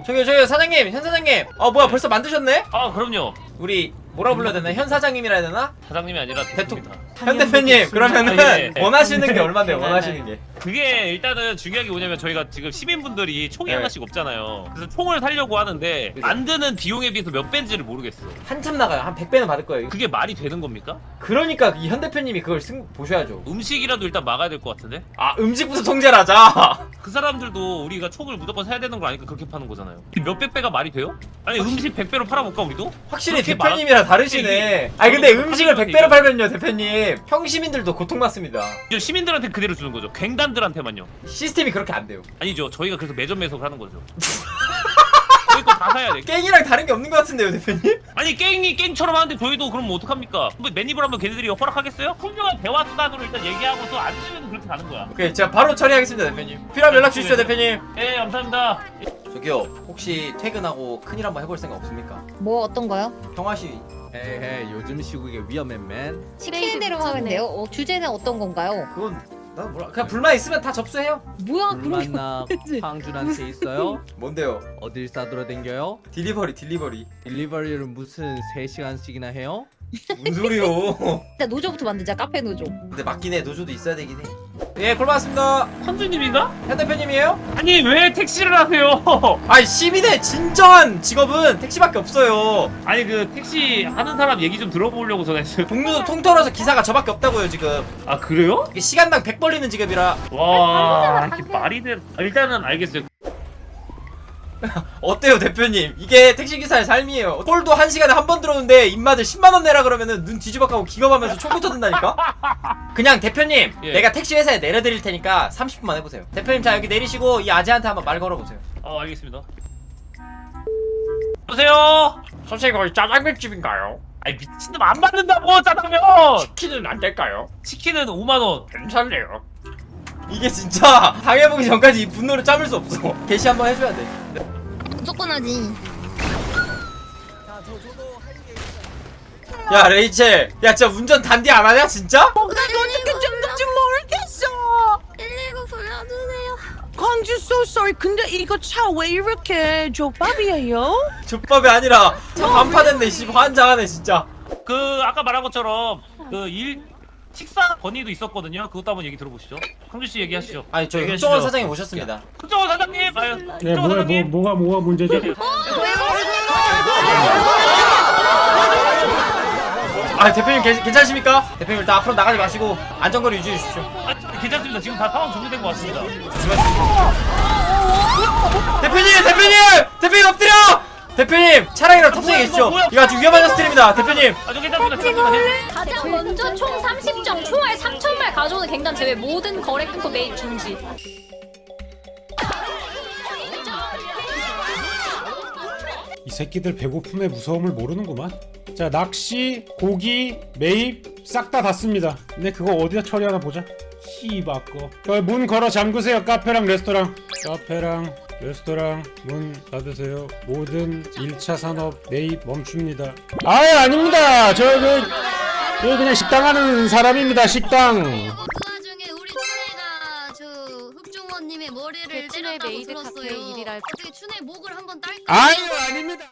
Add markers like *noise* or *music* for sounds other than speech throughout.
뭐. 저기 저기 사장님 현 사장님 어 뭐야 벌써 만드셨네? 아 그럼요. 우리 뭐라 불러야 되나 현 사장님이라 해야 되나? 사장님이 아니라 대통 대통입니다. 현 대표님 그러면은 아, 예. 원하시는 게 얼마인데요 원하시는 게 그게 일단은 중요한 게 뭐냐면 저희가 지금 시민분들이 총이 네. 하나씩 없잖아요. 그래서 총을 사려고 하는데 그죠. 안 드는 비용에 비해서 몇 배인지를 모르겠어. 한참 나가요 한 100배는 받을 거예요 그게 말이 되는 겁니까? 그러니까 이 현 대표님이 그걸 승 보셔야죠 음식이라도 일단 막아야 될 것 같은데? 아 음식부터 통제를 하자 *laughs* 그 사람들도 우리가 총을 무조건 사야 되는 걸 아니까 그렇게 파는 거잖아요. 몇백 배가 말이 돼요? 아니 음식 100배로 팔아볼까 우리도? 확실히 그렇게 대표님이랑 다르시네 아니 근데 음식을 하는 100배로 팔면요 대표님 평시민들도 고통받습니다 이제 시민들한테 그대로 주는 거죠. 갱단 들한테만요. 시스템이 그렇게 안 돼요 아니죠. 저희가 그래서 매점 매석을 하는 거죠. *laughs* 저희 거 다 사야 돼. 깽이랑 다른 게 없는 것 같은데요 대표님? 아니 깽이 깽처럼 하는데 저희도 그럼 뭐 어떡합니까? 뭐 맨입을 하면 걔네들이 허락하겠어요? 훌륭한 대화 수단으로 일단 얘기하고서 안 되면 그렇게 가는 거야. 오케이 제가 바로 처리하겠습니다 대표님 필요하면 연락 주십시오 대표님 예 감사합니다. 저기요 혹시 퇴근하고 큰일 한번 해볼 생각 없습니까? 뭐 어떤 거요? 평화시 에헤 요즘 시국에 위험해 맨 시키는 대로 하면 돼요. 어, 주제는 어떤 건가요? 그건 나 몰라 그냥 불만 있으면 다 접수해요 뭐야 그런 불만나 황준한테 있어요? *laughs* 뭔데요? 어딜 싸돌아 댕겨요? 딜리버리 딜리버리 딜리버리를 무슨 3시간씩이나 해요? 뭔 소리요 *laughs* 일단 노조부터 만들자 카페 노조. 근데 맞긴 해 노조도 있어야 되긴 해 예 골반습니다 현주님인가? 현 대표님이에요? 아니 왜 택시를 하세요? *laughs* 아니 시민의 진정한 직업은 택시밖에 없어요 아니 그 택시 하는 사람 얘기 좀 들어보려고 전화했어요. *laughs* 동료도 통털어서 기사가 저밖에 없다고요 지금 아 그래요? 이게 시간당 100 벌리는 직업이라 와 이렇게 말이 돼. 아, 일단은 알겠어요. *laughs* 어때요 대표님 이게 택시기사의 삶이에요 홀도 한 시간에 한 번 들어오는데 입맛을 10만원 내라 그러면은 눈 뒤집어가고 기겁하면서 총부터 든다니까 그냥 대표님 예. 내가 택시 회사에 내려드릴 테니까 30분만 해보세요 대표님 자 여기 내리시고 이 아재한테 한번 말 걸어보세요 어 알겠습니다. 여보세요. 선생님 거기 짜장면집인가요? 아니 미친놈 안 받는다고 짜장면. 키는 안 될까요? 치킨은 5만 원. 괜찮네요 이게 진짜 당해보기 전까지 이 분노를 참을 수 없어 *laughs* 개시 한번 해줘야 돼 무조건 하지. 야 레이첼 야 진짜 운전 단디 안 하냐 진짜? 어떻게 좀 될지 모르겠어. 119 불러주세요. 광주 so sorry. 근데 이거 차 왜 이렇게 족밥이에요? 족밥이 아니라 차 반파됐네 씨 환장하네 진짜 그 아까 말한 것처럼 그 일 식사 건의도 있었거든요. 그것도 한번 얘기 들어보시죠. 황주 씨 얘기하시죠. 아니 저희 얘기하시죠. 흑정원 사장님 오셨습니다 흑정원 사장님. 아유, 네, 뭐야, 뭐, 사장님. 뭐가, 뭐가 문제죠? 아 대표님 괜, 괜찮으십니까? 대표님 일단 앞으로 나가지 마시고 안전거리 유지해 주십시오 아, 괜찮습니다. 지금 다 상황 정리된 것 같습니다. 대표님 대표님 대표님 엎드려 대표님 차량이랑 탑승해 뭐야, 계십시오 이거 아주 위험한 스트림이다 대표님 아, 저 괜찮습니다. 괜찮습니다. 가장 먼저 총 30정, 총알 3천발 가져오는 갱단 제외 모든 거래 끊고 매입 중지. 이 새끼들 배고픔의 무서움을 모르는구만. 자, 낚시, 고기, 매입 싹다 닿습니다. 근데 그거 어디다 처리하나 보자. 씨바꺼. 저문 걸어 잠그세요. 카페랑 레스토랑. 카페랑 레스토랑 문 닫으세요. 모든 1차 산업 매입 멈춥니다. 아예 아닙니다. 저 그, 저 그냥 식당 하는 사람입니다. 식당. 그 와중에 우리 춘혜가 저 흑중원님의 머리를 춘혜 때렸다고 메이드 들었어요. 일이랄 어떻게 춘혜 목을 한번 딸까? 아유 아닙니다.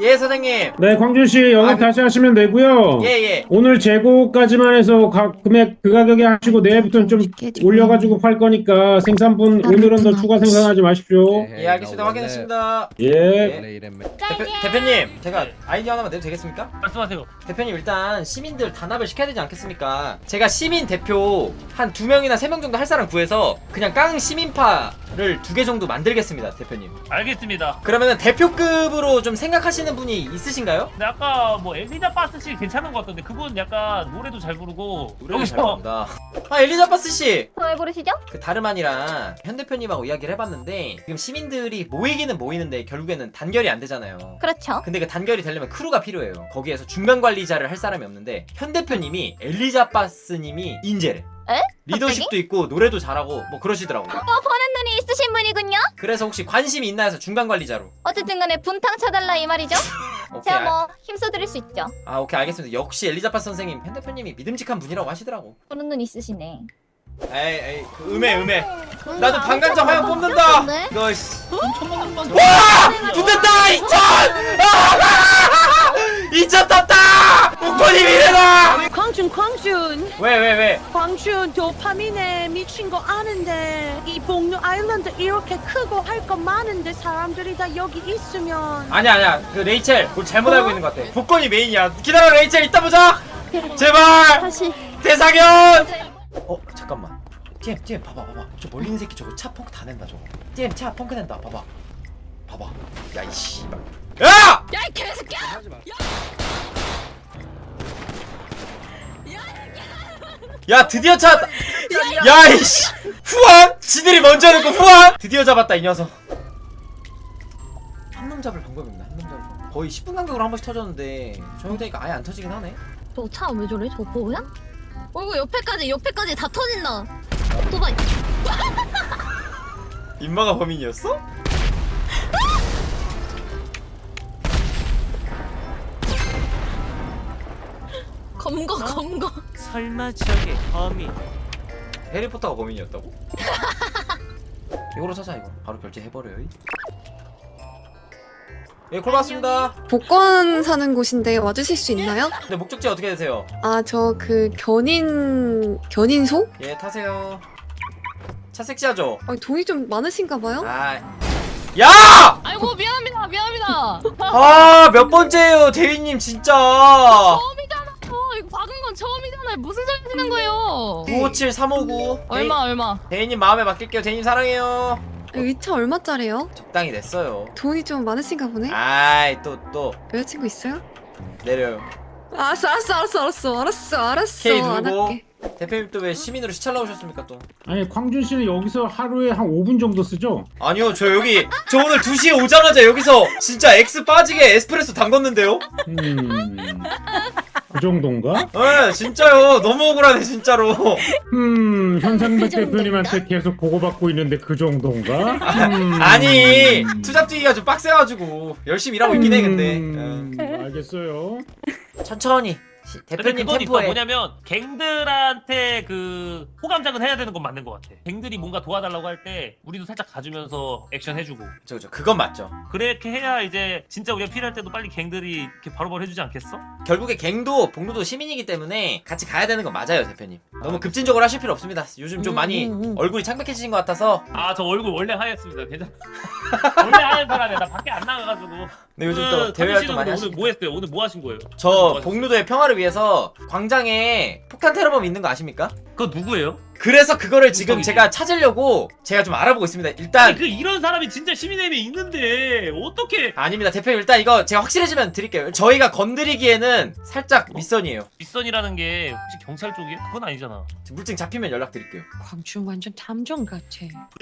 예 사장님 네, 광준 씨 영업 아, 그- 다시 하시면 되고요. 예예 오늘 재고까지만 해서 각 금액 그 가격에 하시고 내일부터는 좀 올려가지고 팔 거니까 생산분 오늘은 더 추가 생산하지 마십시오. 예 알겠습니다 확인했습니다 예. 원래 이랬네 대표, 대표님 제가 아이디어 하나만 내도 되겠습니까? 말씀하세요. 대표님 일단 시민들 단합을 시켜야 되지 않겠습니까? 제가 시민 대표 한 두 명이나 세 명 정도 할 사람 구해서 그냥 깡 시민파를 두 개 정도 만들겠습니다 대표님 알겠습니다. 그러면은 대표급으로 좀 생각하시는 분이 있으신가요? 근데 아까 뭐 엘리자 바스 씨 괜찮은 것 같던데 그분 약간 노래도 잘 부르고 노래를 잘 여기서 부른다. 아 엘리자바스 씨, 왜 부르시죠? 그 다름 아니라 현 대표님하고 이야기를 해봤는데 지금 시민들이 모이기는 모이는데 결국에는 단결이 안 되잖아요. 그렇죠. 근데 그 단결이 되려면 크루가 필요해요. 거기에서 중간 관리자를 할 사람이 없는데 현 대표님이 엘리자바스님이 인재래. 에? 리더십도 있고 노래도 잘하고 뭐 그러시더라고요. 어, 보는 눈이 있으신 분이군요. 그래서 혹시 관심이 있나 해서 중간 관리자로. 어쨌든 간에 분탕 쳐달라 이 말이죠. 오케이. 제가 알- 뭐 힘써드릴 수 있죠. 아 오케이 알겠습니다. 역시 엘리자바스 선생님 현 대표님이 믿음직한 분이라고 하시더라고. 보는 눈 있으시네. 에이 에이 그 음해 음해 나도 방간자 화염 뽑는다 네? 이거 씨. 와 붙었다 2000 아! 2000 떴다 목걸이 미래다! 광준 광준. 왜 왜 왜? 광준 도파민에 미친 거 아는데 이 복류 아일랜드 이렇게 크고 할 거 많은데 사람들이 다 여기 있으면. 아니야 아니야. 그 레이첼 뭘 잘못 알고 있는 것 같아. 복권이 메인이야. 기다려 레이첼 이따 보자! 제발! 다시. 대상현 어 잠깐만. TM 봐봐 봐봐. 저 멀리 있는 새끼 저거 차 펑크 다 낸다 저거. TM 차 펑크 낸다. 봐봐. 봐봐. 야 이씨 야! 야이 개새끼야! 야 드디어 찾았다 야이씨 후안 지들이 먼저 해놓고 후안 드디어 잡았다 이 녀석 한 놈 잡을 방법이 없네 한 놈 잡을 방법 거의 10분 간격으로 한 번씩 터졌는데 조용되니까 아예 안 터지긴 하네 저 차 왜 저래? 저거 뭐야? 어 이거 옆에까지 옆에까지 다 터진다. 오토바이. *laughs* 인마가 범인이었어? 검거 검거. 설마 저게 범인 해리포터가 범인이었다고? *laughs* 이거로 사자 이거 바로 결제해버려요 예 콜봤습니다 복권 사는 곳인데 와주실 수 있나요? 근데 목적지 어떻게 되세요? 아, 저 그 견인 견인소? 예 타세요 차 섹시하죠? 아, 돈이 좀 많으신가 봐요? 아 야! 아이고 미안합니다 미안합니다. 아 몇 번째예요 대리님 진짜 처음이잖아. 어, 이거 박은 건 처음이 잖아요. 무슨 소리 하시는 거예요? 957 359 얼마 얼마? 대리님 마음에 맡길게요 대리님 사랑해요 이 차 얼마짜리예요? 적당히 냈어요 돈이 좀 많으신가 보네? 아이 또 또 여자친구 있어요? 내려요 알았어, 알았어, 알았어, 알았어, 알았어, 알았어. K 안 누르고 할게. 대표님 또 왜 시민으로 시찰 나오셨습니까 또 아니 광준 씨는 여기서 하루에 한 5분 정도 쓰죠? 아니요 저 여기 저 오늘 2시에 오자마자 여기서 진짜 X 빠지게 에스프레소 담궜는데요 음... 그 정도인가? 예 진짜요 너무 억울하네 진짜로 음... 현상백 그? 대표님한테 계속 보고받고 있는데 그 정도인가? *laughs* 음... 아니 투잡 뛰기가 좀 빡세가지고 열심히 일하고 있긴 해 근데 음... 알겠어요 예. 천천히 시- 근데 대표님 그건 있어. 템포에 뭐냐면 갱들한테 그 호감작은 해야 되는 건 맞는 것 같아. 갱들이 뭔가 도와달라고 할 때 우리도 살짝 가주면서 액션 해주고. 저, 저 그건 맞죠. 그렇게 해야 이제 진짜 우리가 필요할 때도 빨리 갱들이 이렇게 바로바로 해주지 않겠어? 결국에 갱도 복루도 시민이기 때문에 같이 가야 되는 건 맞아요 대표님. 너무 급진적으로 하실 필요 없습니다. 요즘 좀 음, 많이 음, 음. 얼굴이 창백해지신 것 같아서. 아 저 얼굴 원래 하였습니다. 괜찮아 *laughs* 원래 하얀 사람이야. 나 밖에 안 나가가지고 근데 요즘 그, 또 대외 선우 활동 많이 오늘 하시니까 뭐 했어요? 오늘 뭐 하신 거예요? 저뭐 하셨어요? 복루도의 평화를 위해서 광장에 폭탄 테러범 있는 거 아십니까? 그거 누구예요? 그래서 그거를 지금. 제가 찾으려고 제가 좀 알아보고 있습니다. 일단 아니 그 이런 사람이 진짜 시민의힘에 있는데 어떻게 아닙니다. 대표님 일단 이거 제가 확실해지면 드릴게요. 저희가 건드리기에는 살짝 윗선이에요. 빗선이라는 게 혹시 경찰 쪽이에요? 그건 아니잖아. 물증 잡히면 연락드릴게요. 광준 완전 탐정 같아.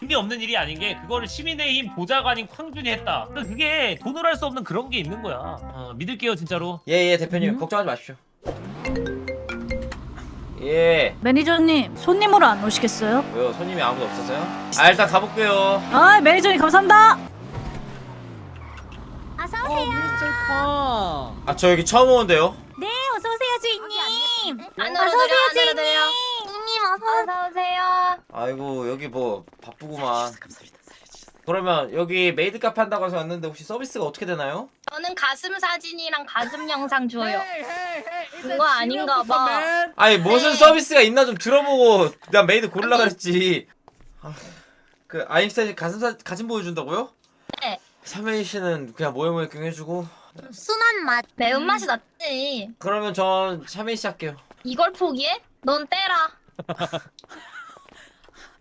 의미 없는 일이 아닌 게 그거를 시민의힘 보좌관인 황준이 했다. 그러니까 그게 돈으로 할 수 없는 그런 게 있는 거야. 어, 믿을게요 진짜로. 예예 대표님. 음? 걱정하지 마십시오 예. 매니저님 손님으로 안 오시겠어요? 왜요? 손님이 아무도 없어서요? 아 일단 가볼게요. 아 매니저님 감사합니다. 어서 어, 미스터 팡. 아저 여기 처음 오는데요? 네 어서 오세요 주인님. 안으로 들여 안으로 들여. 형님. 어서 오세요. 아이고 여기 뭐 바쁘구만 그러면 여기 메이드 카페 한다고 해서 왔는데 혹시 서비스가 어떻게 되나요? 저는 가슴 사진이랑 가슴 영상 줘요. 그거 아닌가 봐. 아니 무슨 네. 서비스가 있나 좀 들어보고 난 메이드 고르라 그랬지 아, 그 아인슈타인 가슴 사, 가슴 보여준다고요? 네. 삼혜이 씨는 그냥 모여모여 해주고 순한 맛. 매운맛이 낫지. 그러면 전 삼혜이 씨 할게요 이걸 포기해? 넌 떼라. *laughs*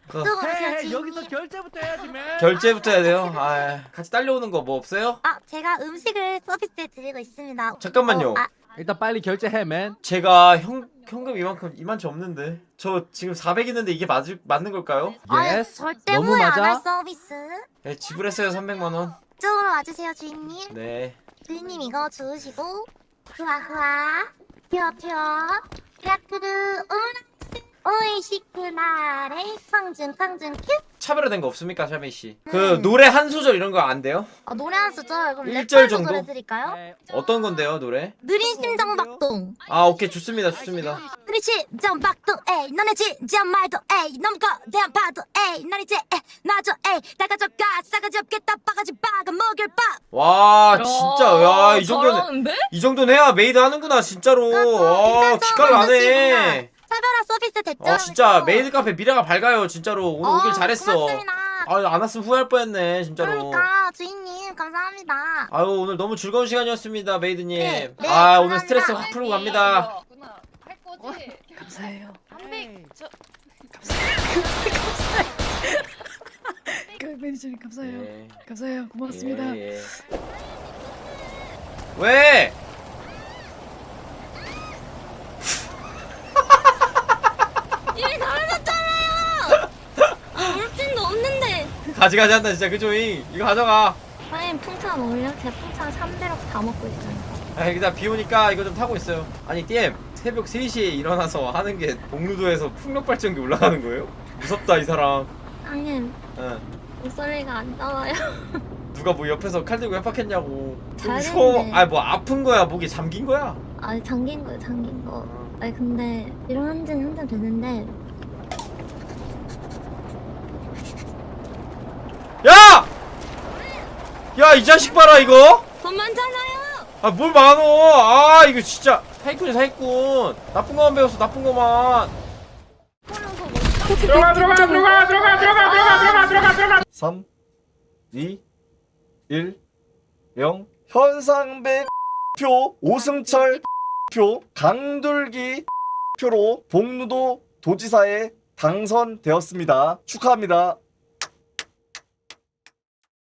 그 헤이, 여기서 결제부터 해야지 맨. 결제부터 해야 돼요 *laughs* 아 같이 딸려오는 거 뭐 없어요? 아, 제가 음식을 서비스해 드리고 있습니다. 잠깐만요 어, 아, 일단 빨리 결제해 맨. 제가 형, 현금 이만큼 이만치 없는데 저 지금 400 있는데 이게 맞을, 맞는 걸까요? 예스. 절대 너무 후회 안할 맞아. 서비스. 네, 지불했어요 300만 원 이쪽으로 와주세요, 주인님. 네 주인님 이거 주우시고 후아 후아 퓨어 퓨어 야트르 오므라이스 오이시크나레 캉준 캉준 큐? 차별화된 거 없습니까 샤메이 씨? 그 노래 한 소절 이런 거 안 돼요? 아 노래 한 소절 그럼 일절 랩 정도? 해드릴까요? 어떤 건데요 노래? 느린 심장 박동 아 오케이 좋습니다 좋습니다 느린 심장 박동 에이 너네 진지한 말도 에이 너무 거대한 파도 에이 난 이제 에 놔줘 에이 다 가져가 싸가지 없겠다 바가지 바가 먹일 바와 진짜 야 이 정도는 잘하는데? 이 정도는 해야 메이드 하는구나 진짜로 그렇죠. 아 괜찮죠? 기깔 나네 그렇습니다. 차별화 서비스 됐죠? 아 진짜? 메이드 카페 미래가 밝아요 진짜로 오늘 어, 오길 잘했어 고맙습니다 아안 왔으면 후회할 뻔했네 진짜로 그러니까 주인님 감사합니다 아유 오늘 너무 즐거운 시간이었습니다 메이드님 네, 네, 아 오늘 감사합니다. 스트레스 확 풀고 갑니다 감사해요. 그 매니저님 감사해요. 예, 감사해요. 고맙습니다. 예, 예. 왜? 이미 사라졌잖아요 아 물진도 없는데 가지가지 한다 진짜. 그조잉? 이거 가져가. 사장님 풍차 먹을래요? 제 풍차 3대럭 다 먹고 있어요. 아 일단 비 오니까 이거 좀 타고 있어요. 아니 띠엠 새벽 3시에 일어나서 하는 게 복루도에서 풍력 발전기 올라가는 거예요? 무섭다 이 사람. 사장님 응. 목소리가 안 나와요. *laughs* 누가 뭐 옆에서 칼 들고 협박했냐고. 좀 잘했네. 쉬어 아니 뭐 아픈 거야? 목이 잠긴 거야? 아니 잠긴 거예요 잠긴 거. 아니 근데 일어난 지는 한참 됐는데 야! 야 이 자식 봐라 이거. 돈 많잖아요. 아 뭘 많어. 아 이거 진짜. 사기꾼이 사기꾼 나쁜 것만 배웠어 나쁜 것만. 들어가 들어가 들어가 들어가 들어가 들어가 들어가 들어가 들어가. 3, 2, 1, 0. 현상백 표, 오승철 표, 강둘기 표로 복루도 도지사에 당선되었습니다. 축하합니다.